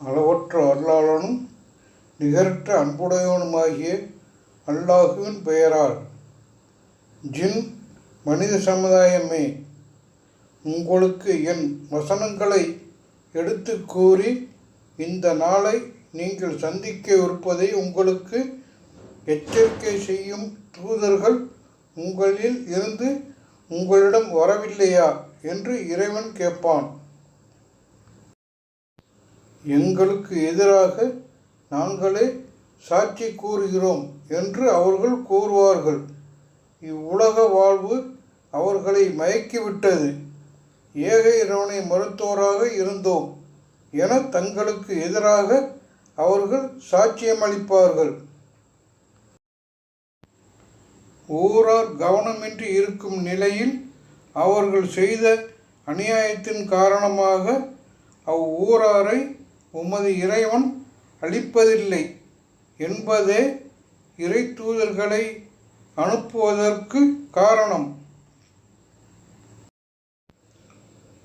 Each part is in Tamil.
அளவற்ற அருளாளனும் நிகரற்ற அன்புடையவனுமாகிய அல்லாஹுவின் பெயரால் ஜின் மனித சமுதாயமே உங்களுக்கு என் வசனங்களை எடுத்து கூறி இந்த நாளை நீங்கள் சந்திக்க இருப்பதை உங்களுக்கு எச்சரிக்கை செய்யும் தூதர்கள் உங்களில் இருந்து உங்களிடம் வரவில்லையா? என்று இறைவன் கேட்பான். எங்களுக்கு எதிராக நாங்களே சாட்சி கூறுகிறோம் என்று அவர்கள் கூறுவார்கள். இவ்வுலக வாழ்வு அவர்களை மயக்கிவிட்டது. ஏக இறைவனை மறுத்தோராக இருந்தோம் என தங்களுக்கு எதிராக அவர்கள் சாட்சியமளிப்பார்கள். ஊரார் கவனமின்றி இருக்கும் நிலையில் அவர்கள் செய்த அநியாயத்தின் காரணமாக அவ்வூராரை உமது இறைவன் அளிப்பதில்லை என்பதே இறை தூதர்களை அனுப்புவதற்கு காரணம்.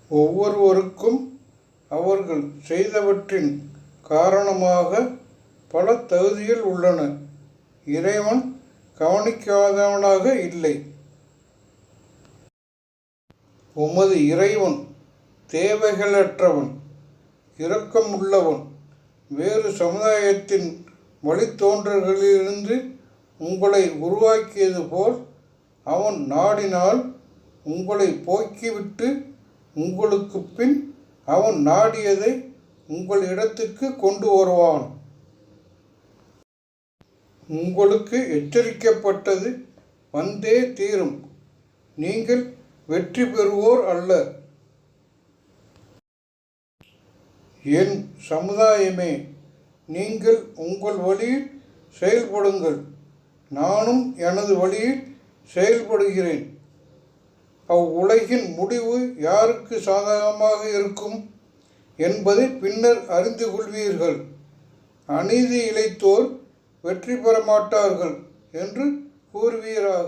ஒவ்வொருவருக்கும் அவர்கள் செய்தவற்றின் காரணமாக பல தகுதிகள் உள்ளன. இறைவன் கவனிக்காதவனாக இல்லை. உமது இறைவன் தேவைகளற்றவன். இரக்கம் உள்ளவன் வேறு சமுதாயத்தின் வழித்தோன்றல்களிலிருந்து உங்களை உருவாக்கியது போல் அவன் நாடினால் உங்களை போக்கிவிட்டு உங்களுக்கு பின் அவன் நாடியதை உங்கள் இடத்துக்கு கொண்டு வருவான். உங்களுக்கு எச்சரிக்கப்பட்டது வந்தே தீரும். நீங்கள் வெற்றி பெறுவோர் அல்ல. என் சமுதாயமே நீங்கள் உங்கள் வழியில் செயல்படுங்கள். நானும் எனது வழியில் செயல்படுகிறேன். அவ்வுலகின் முடிவு யாருக்கு சாதகமாக இருக்கும் என்பதை பின்னர் அறிந்து கொள்வீர்கள். அநீதி இழைத்தோர் வெற்றி பெற மாட்டார்கள் என்று கூறுவீராக.